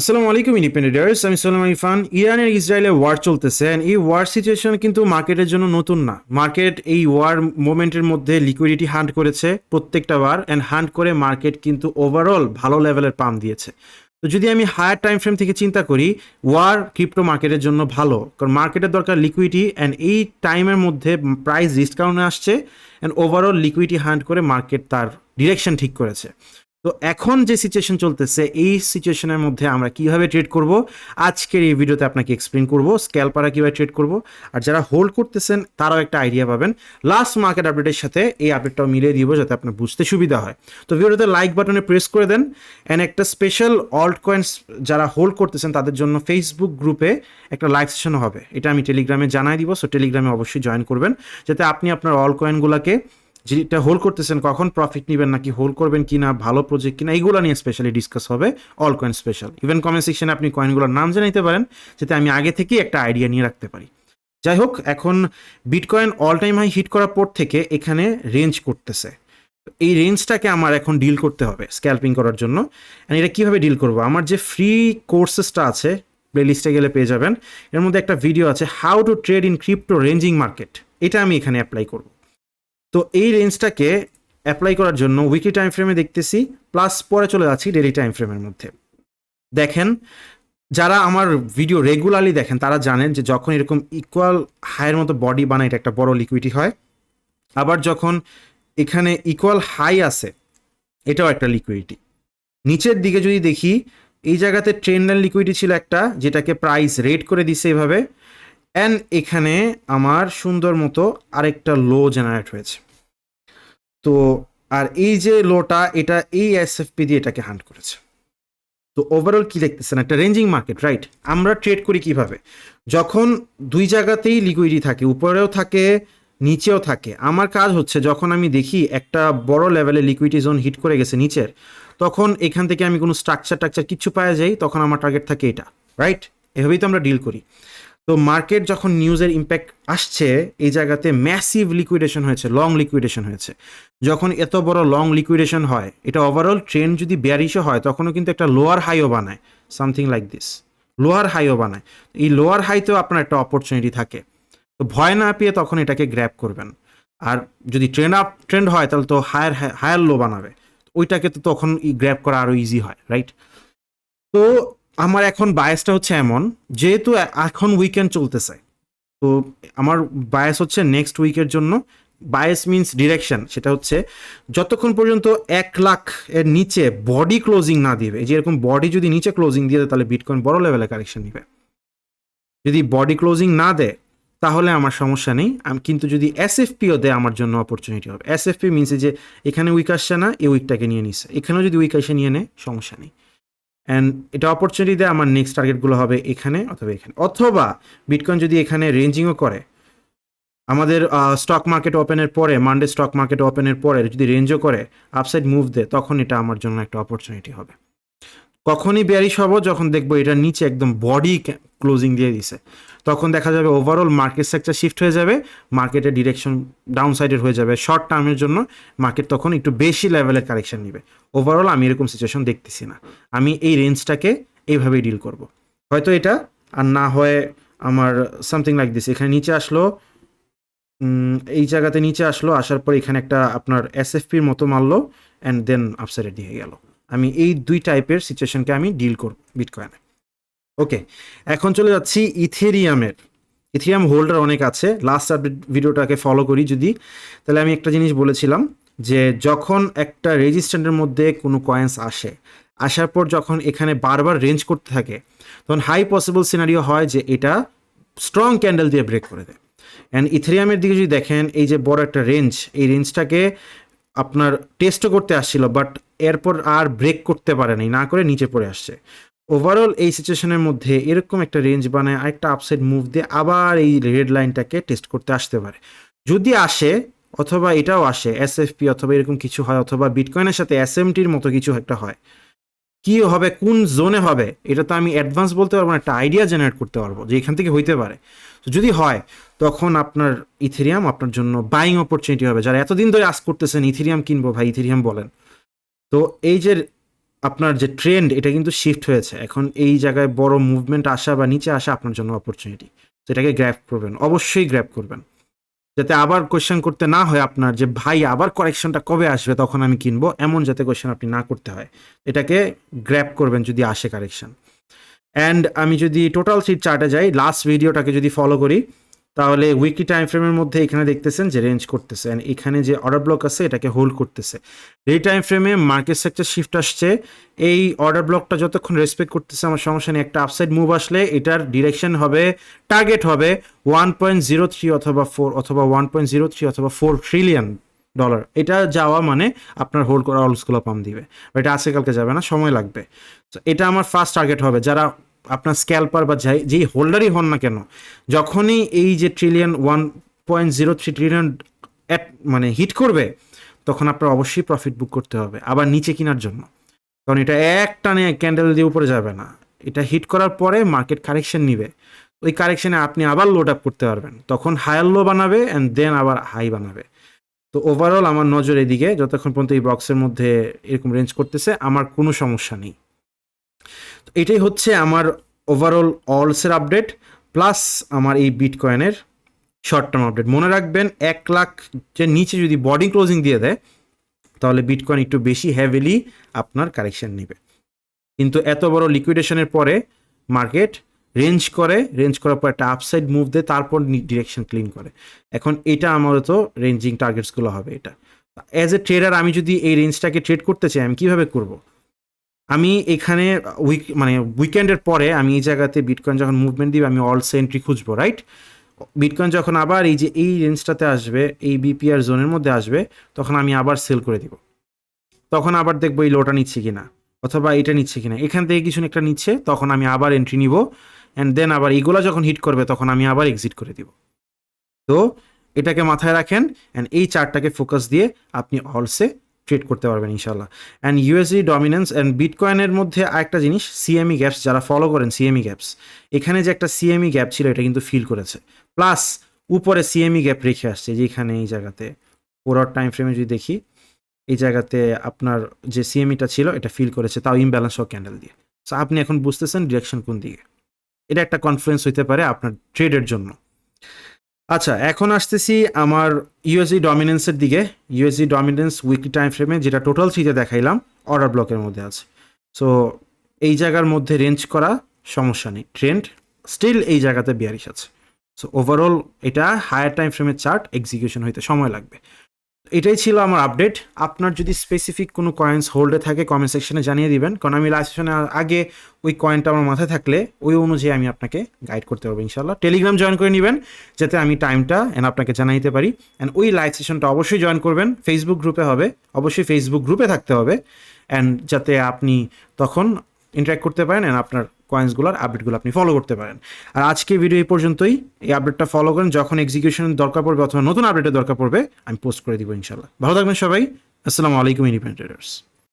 আসসালামু আলাইকুম ইন্ডিপেন্ডেন্টার্স আমি সোলাম ইরফান ইরানের ইসরায়েলে ওয়ার চলতেছে এই ওয়ার সিচুয়েশন কিন্তু মার্কেটের জন্য নতুন না। মার্কেট এই ওয়ার মোমেন্টের মধ্যে লিকুইডিটি হান্ট করেছে প্রত্যেকটা বার অ্যান্ড হান্ট করে মার্কেট কিন্তু ওভারঅল ভালো লেভেলের পাম দিয়েছে। তো যদি আমি হায়ার টাইম ফ্রেম থেকে চিন্তা করি ওয়ার ক্রিপ্টো মার্কেটের জন্য ভালো, কারণ মার্কেটের দরকার লিকুইডিটি অ্যান্ড এই টাইমের মধ্যে প্রাইস ডিসকাউন্টে আসছে অ্যান্ড ওভারঅল লিকুইডিটি হান্ট করে মার্কেট তার ডিরেকশন ঠিক করেছে। তো এখন যে সিচুয়েশন চলতেছে, এই সিচুয়েশনের মধ্যে আমরা কীভাবে ট্রেড করব? আজকের এই ভিডিওতে আপনাকে এক্সপ্লেন করব স্ক্যালপারা কীভাবে ট্রেড করব, আর যারা হোল্ড করতেছেন, তারাও একটা আইডিয়া পাবেন। লাস্ট মার্কেট আপডেটের সাথে এই আপডেটটাও মিলিয়ে দিব যাতে আপনার বুঝতে সুবিধা হয়। তো ভিডিওতে লাইক বাটনে প্রেস করে দেন। অ্যান্ড একটা স্পেশাল অল্ট কয়েন্স যারা হোল্ড করতেছেন, তাদের জন্য ফেসবুক গ্রুপে একটা লাইভ সেশন হবে। এটা আমি টেলিগ্রামে জানাই দিব। সো টেলিগ্রামে অবশ্যই জয়েন করবেন। যাতে আপনি আপনার অল কয়েনগুলোকে যেটা হোল্ড করতেছেন, কখন প্রফিট নেবেন নাকি হোল্ড করবেন কিনা, ভালো প্রজেক্ট কিনা, এইগুলো নিয়ে স্পেশালি ডিসকাস হবে alt coin special even comment সেকশনে আপনি কয়েনগুলোর নাম জানাইতে পারেন, যাতে আমি আগে থেকেই একটা আইডিয়া নিয়ে রাখতে পারি। যাই হোক, এখন bitcoin all time high hit করার পর থেকে এখানে রেঞ্জ করতেছে। এই রেঞ্জটাকে আমার এখন ডিল করতে হবে স্ক্যাল্পিং করার জন্য। And এটা কীভাবে ডিল করব? আমার যে ফ্রি কোর্সেসটা আছে প্লেলিস্টে গেলে পেয়ে যাবেন। এর মধ্যে একটা ভিডিও আছে how to trade in crypto ranging market এটা আমি এখানে অ্যাপ্লাই করব। তো এই রেঞ্জটাকে অ্যাপ্লাই করার জন্য উইকলি টাইম ফ্রেমে দেখতেছি প্লাস পরে চলে যাচ্ছি ডেলি টাইম ফ্রেমের মধ্যে। দেখেন, যারা আমার ভিডিও রেগুলারলি দেখেন, তারা জানেন যে যখন এরকম ইকুয়াল হাইয়ের মতো বডি বানায়, এটা একটা বড় লিকুইডিটি হয়। আবার যখন এখানে ইকুয়াল হাই আছে, এটাও একটা লিকুইডিটি নিচের দিকে যদি দেখি, এই জায়গাতে ট্রেন লাইন লিকুইডিটি ছিল একটা, যেটাকে প্রাইস রেট করে দিছে এভাবে। অ্যান্ড এখানে আমার সুন্দর মতো আরেকটা লো জেনারেট হয়েছে। তো, আর এই যে লোটা এটা এই এসএফপি দিয়ে এটাকে হান্ট করেছে। তো ওভারঅল কি দেখতেছেন? একটা রেঞ্জিং মার্কেট রাইট আমরা ট্রেড করি কীভাবে? যখন দুই জায়গাতেই লিকুইডিটি থাকে, উপরেও থাকে, নিচেও থাকে, আমার কাজ হচ্ছে যখন আমি দেখি একটা বড় লেভেলে লিকুইডিটি জোন হিট করে গেছে নিচের, তখন এখান থেকে আমি কোনো স্ট্রাকচার টাকচার কিছু পাওয়া যাই তখন আমার টার্গেট থাকে এটা রাইট এভাবেই তো আমরা ডিল করি। তো মার্কেট যখন নিউজের ইম্প্যাক্ট আসছে, এই জায়গাতে ম্যাসিভ লিকুইডেশন হয়েছে লং লিকুইডেশন হয়েছে। যখন এত বড় লং লিকুইডেশন হয়, এটা ওভারঅল ট্রেন্ড যদি বিয়ারিশও হয়, তখনও কিন্তু একটা লোয়ার হাইও বানায় সামথিং লাইক দিস লোয়ার হাইও বানায়। এই লোয়ার হাইতেও আপনার একটা অপরচুনিটি থাকে। তো ভয় না পেয়ে তখন এটাকে গ্র্যাপ করবেন। আর যদি ট্রেন্ড আপ ট্রেন্ড হয়, তাহলে তো হায়ার হায়ার লো বানাবে। ওইটাকে তো তখন গ্র্যাপ করা আরও ইজি হয় রাইট তো আমার এখন বায়াসটা হচ্ছে এমন, যেহেতু এখন উইকেন্ড চলতেছে। তো আমার বায়াস হচ্ছে নেক্সট উইকের জন্য। বায়াস মিনস ডিরেকশন সেটা হচ্ছে যতক্ষণ পর্যন্ত এক লাখ এর নিচে বডি ক্লোজিং না দিবে যে এরকম বডি যদি নিচে ক্লোজিং দিয়ে দেয়, তাহলে বিটকয়েন বড় লেভেলে কারেকশন নিবে। যদি বডি ক্লোজিং না দেয়, তাহলে আমার সমস্যা নেই। আমি কিন্তু যদি এসএফপিও দেয়, আমার জন্য অপরচুনিটি হবে। এসএফপি মিনসে যে, এখানে উইক আসছে না, এই উইকটাকে নিয়ে নিচ্ছে এখানেও যদি উইক এসে নিয়ে নেয় সমস্যা নেই। অ্যান্ড এটা অপরচুনিটি দেয় আমার নেক্সট টার্গেটগুলো হবে এখানে অথবা এখানে। অথবা বিটকয়েন যদি এখানে রেঞ্জিংও করে, আমাদের স্টক মার্কেট ওপেনের পরে মানডে স্টক মার্কেট ওপেনের পরে যদি রেঞ্জও করে আপসাইড মুভ দেয় তখন এটা আমার জন্য একটা অপরচুনিটি হবে। কখনই বেয়ারিশ হব যখন দেখব এটা নিচে একদম বডি ক্লোজিং দিয়ে দিছে, তখন দেখা যাবে ওভারঅল মার্কেট সেক্টর শিফট হয়ে যাবে মার্কেটের ডিরেকশন ডাউন সাইডের হয়ে যাবে। শর্ট টার্মের জন্য মার্কেট তখন একটু বেশি লেভেলের কারেকশন নিবে। ওভারঅল আমি এরকম সিচুয়েশন দেখতেছি না। আমি এই রেঞ্জটাকে এইভাবেই ডিল করব। হয়তো এটা আর না হয় আমার সামথিং লাইক দিস এখানে নিচে আসলো এই জায়গাতে নিচে আসলো, আসার পর এখানে একটা আপনার এস এসএফপির মতো মারলো অ্যান্ড দেন আপসাইডে দিয়ে গেল। আমি এই দুই টাইপের সিচুয়েশনকে আমি ডিল করব বিটকয়েনে ওকে এখন চলে যাচ্ছি ইথেরিয়ামের ইথেরিয়াম হোল্ডার অনেক আছে। লাস্ট আপডেট ভিডিওটাকে ফলো করি যদি। তাহলে আমি একটা জিনিস বলেছিলাম যে, যখন একটা রেজিস্ট্যান্টের মধ্যে কোনো কয়েন্স আসে, আসার পর যখন এখানে বারবার রেঞ্জ করতে থাকে, তখন হাই পসিবল সিনারিও হয় যে এটা স্ট্রং ক্যান্ডেল দিয়ে ব্রেক করে দেয়। অ্যান্ড ইথেরিয়ামের দিকে যদি দেখেন, এই যে বড় একটা রেঞ্জ এই রেঞ্জটাকে আপনার করতে আসছিল বাট এরপর আর ব্রেক করতে পারেনি, না করে নিচে পড়ে আসছে। ওভারঅল এই সিচুয়েশনের মধ্যে এরকম একটা রেঞ্জ বানায়, আরেকটা আপসাইড মুভ দিয়ে আবার এই রেড লাইনটাকে টেস্ট করতে আসতে পারে। যদি আসে, অথবা এটাও আসে এসএফপি অথবা এরকম কিছু হয়, অথবা বিটকয়েনের সাথে এসএমটির মতো কিছু একটা হয়, কি হবে, কোন জোনে হবে, এটা তো আমি অ্যাডভান্স বলতে পারব না, একটা আইডিয়া জেনারেট করতে পারব যে এখান থেকে হইতে পারে। যদি হয় তখন আপনার ইথেরিয়াম আপনার জন্য বাইং অপরচুনিটি হবে। যারা এতদিন ধরে আস করতেছেন ইথেরিয়াম কিনবো ভাই ইথেরিয়াম বলেন। তো এই যে আপনার যে ট্রেন্ড এটা কিন্তু শিফট হয়েছে। এখন এই জায়গায় বড় মুভমেন্ট আসা বা নিচে আসা আপনার জন্য অপরচুনিটি সেটাকে গ্র্যাপ করবেন, অবশ্যই গ্র্যাপ করবেন। যাতে আবার কোয়েশ্চেন করতে না হয় আপনার যে, ভাই, আবার কারেকশনটা কবে আসবে? তখন আমি কিনবো। এমন যাতে কোয়েশ্চেন আপনি না করতে হয়। এটাকে গ্র্যাপ করবেন যদি আসে কারেকশন অ্যান্ড আমি যদি টোটাল সিট চার্টে যাই লাস্ট ভিডিওটাকে যদি ফলো করি তাহলে উইকলি টাইম ফ্রেমের মধ্যে এখানে দেখতেছেন যে রেঞ্জ করতেছে অ্যান্ড এখানে যে অর্ডার ব্লক আছে এটাকে হোল্ড করতেছে। এই টাইম ফ্রেমে মার্কেট সেক্টর শিফট আসছে। এই অর্ডার ব্লকটা যতক্ষণ রেসপেক্ট করতেছে, আমার সমস্যা নেই, একটা আপসাইড মুভ আসলে এটার ডিরেকশন হবে টার্গেট হবে ওয়ান পয়েন্ট জিরো থ্রি অথবা ফোর অথবা ওয়ান পয়েন্ট জিরো থ্রি অথবা ফোর ট্রিলিয়ন ডলার এটা যাওয়া মানে আপনার হোল্ড করা অলসগুলো পাম দিবে। এটা আজকে কালকে যাবে না, সময় লাগবে। তো এটা আমার ফার্স্ট টার্গেট হবে। যারা আপনার স্ক্যালপার বা যাই, যেই হোল্ডারই হন না কেন, যখনই এই যে trillion one point zero three trillion মানে হিট করবে, তখন আপনার অবশ্যই প্রফিট বুক করতে হবে, আবার নিচে কেনার জন্য। কারণ এটা এক টানে ক্যান্ডেল দিয়ে উপরে যাবে না। এটা হিট করার পরে মার্কেট কারেকশন নিবে। ওই কারেকশানে আপনি আবার লোড আপ করতে পারবেন। তখন হায়ার লো বানাবে অ্যান্ড দেন আবার হাই বানাবে। তো ওভারঅল আমার নজর এদিকে, যতক্ষণ পর্যন্ত এই বক্সের মধ্যে এরকম রেঞ্জ করতেছে, আমার কোনো সমস্যা নেই। এটাই হচ্ছে আমার ওভারঅল অলসের আপডেট প্লাস আমার এই বিটকয়েনের শর্ট টার্ম আপডেট মনে রাখবেন, এক লাখ যে নিচে যদি বডি ক্লোজিং দিয়ে দেয়, তাহলে বিটকয়েন একটু বেশি হ্যাভিলি আপনার কারেকশন নেবে। কিন্তু এত বড় লিকুইডেশনের পরে মার্কেট রেঞ্জ করে রেঞ্জ করার পর একটা আপসাইড মুভ দেয়, তারপর ডিরেকশন ক্লিন করে। এখন এটা আমার তো রেঞ্জিং টার্গেটসগুলো হবে এটা। অ্যাজ এ ট্রেডার আমি যদি এই রেঞ্জটাকে ট্রেড করতে চাই, আমি কীভাবে করব? আমি এখানে উইক মানে উইকেন্ডের পরে আমি এই জায়গাতে বিটকয়েন যখন মুভমেন্ট দিবে, আমি অলসে এন্ট্রি খুঁজবো রাইট বিটকয়েন যখন আবার এই যে এই রেঞ্জটাতে আসবে, এই বিপিআর জোনের মধ্যে আসবে, তখন আমি আবার সেল করে দিব। তখন আবার দেখব এই লোটা নিচ্ছে কিনা, অথবা এটা নিচ্ছে কিনা। এখান থেকে কিছু একটা নিচ্ছে, তখন আমি আবার এন্ট্রি নিব অ্যান্ড দেন আবার এইগুলো যখন হিট করবে, তখন আমি আবার এক্সিট করে দিব। তো এটাকে মাথায় রাখেন অ্যান্ড এই চারটাকে ফোকাস দিয়ে আপনি অলসে ট্রেড করতে পারবেন ইনশাল্লাহ অ্যান্ড ইউএসডি ডমিনেন্স অ্যান্ড বিটকয়েনের মধ্যে আরেকটা জিনিস সিএমই গ্যাপস যারা ফলো করেন সিএমই গ্যাপস এখানে যে একটা সিএমই গ্যাপ ছিল, এটা কিন্তু ফিল করেছে। প্লাস উপরে সিএমই গ্যাপ রেখে আসছে যেখানে এই জায়গাতে। পুরো টাইম ফ্রেমে যদি দেখি, এই জায়গাতে আপনার যে সিএমইটা ছিল, এটা ফিল করেছে, তাও ইমব্যালেন্স হোক ক্যান্ডেল দিয়ে। সো আপনি এখন বুঝতেছেন ডিরেকশন কোন দিকে। এটা একটা কনফারেন্স হইতে পারে আপনার ট্রেডের জন্য। আচ্ছা এখন আসতেছি আমার ইউএসডি ডমিনেন্সের দিকে। ইউএসডি ডমিনেন্স উইকলি টাইম ফ্রেমে যেটা টোটাল সিটে দেখাইলাম অর্ডার ব্লকের মধ্যে আছে। সো এই জায়গার মধ্যে রেঞ্জ করা সমস্যা নেই। ট্রেন্ড স্টিল এই জায়গাতে বিয়ারিশ আছে। সো ওভারঅল এটা হায়ার টাইম ফ্রেমের চার্ট এক্সিকিউশন হইতে সময় লাগবে। এটাই ছিল আমার আপডেট আপনার যদি স্পেসিফিক কোনো কয়েন্স হোল্ডে থাকে কমেন্ট সেকশনে জানিয়ে দিবেন। কারণ আমি লাইভ সেশনে আগে ওই কয়েনটা আমার মাথায় থাকলে ওই অনুযায়ী আমি আপনাকে গাইড করতে পারব ইনশাল্লাহ টেলিগ্রাম জয়েন করে নেবেন, যাতে আমি টাইমটা এন্ড আপনাকে জানিয়ে দিতে পারি। অ্যান্ড ওই লাইভ সেশনটা অবশ্যই জয়েন করবেন। ফেসবুক গ্রুপে হবে। অবশ্যই ফেসবুক গ্রুপে থাকতে হবে। অ্যান্ড যাতে আপনি তখন ইন্টারাক্ট করতে পারেন অ্যান্ড আপনার কয়েন্সগুলোর আপডেটগুলো আপনি ফলো করতে পারেন। আর আজকে ভিডিও এই পর্যন্তই। এই আপডেটটা ফলো করেন, যখন এক্সিকিউশনের দরকার পড়বে অথবা নতুন আপডেটের দরকার পড়বে, আমি পোস্ট করে দিব ইনশাল্লাহ ভালো থাকবেন সবাই। আসসালামু আলাইকুম ইন্ডিপেন্ডেন্টার্স